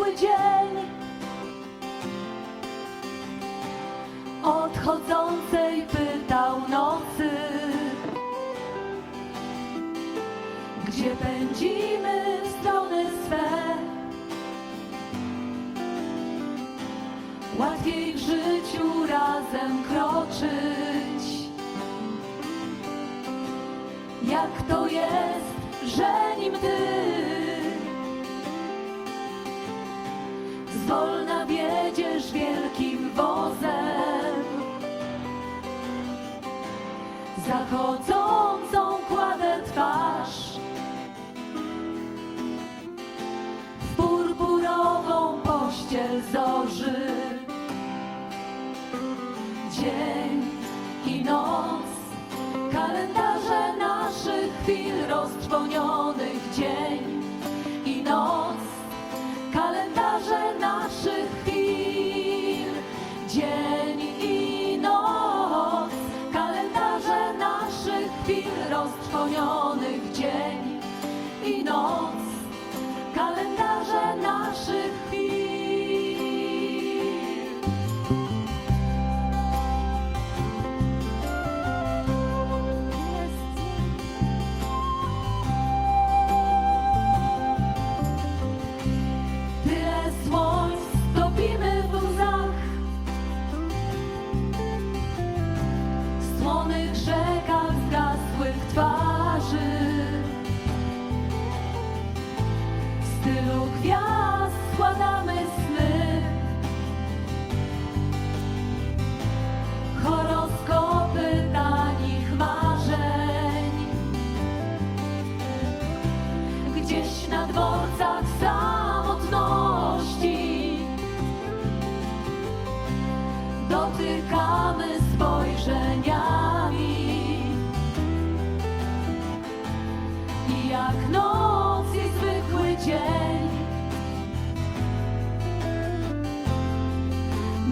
zwykły dzień odchodzącej pytał nocy, gdzie pędzimy w strony swe. Łatwiej w życiu razem kroczyć. Jak to jest, że nim ty Zwolna wiedziesz wielkim wozem. Zachodzącą kładę twarz. W purpurową pościel zorzy. Dzień i noc Kalendarze naszych chwil roztrwonionych chwil roztrwonionych Dzień i noc Dotykamy spojrzeniami. I jak noc i zwykły dzień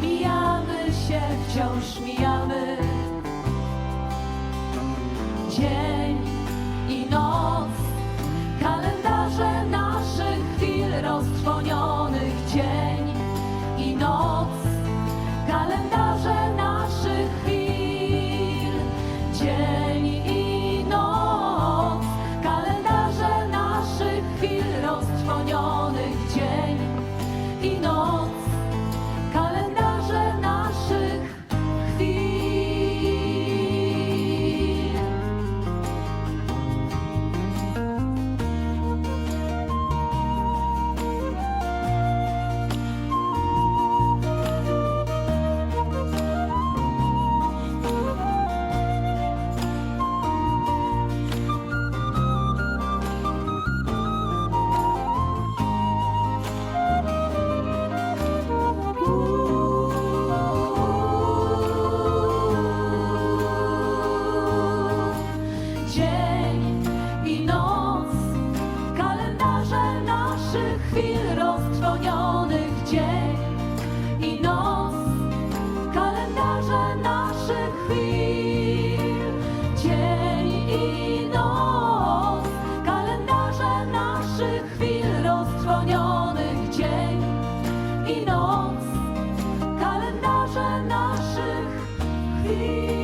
Mijamy się, wciąż mijamy. Dzień i noc i noc you.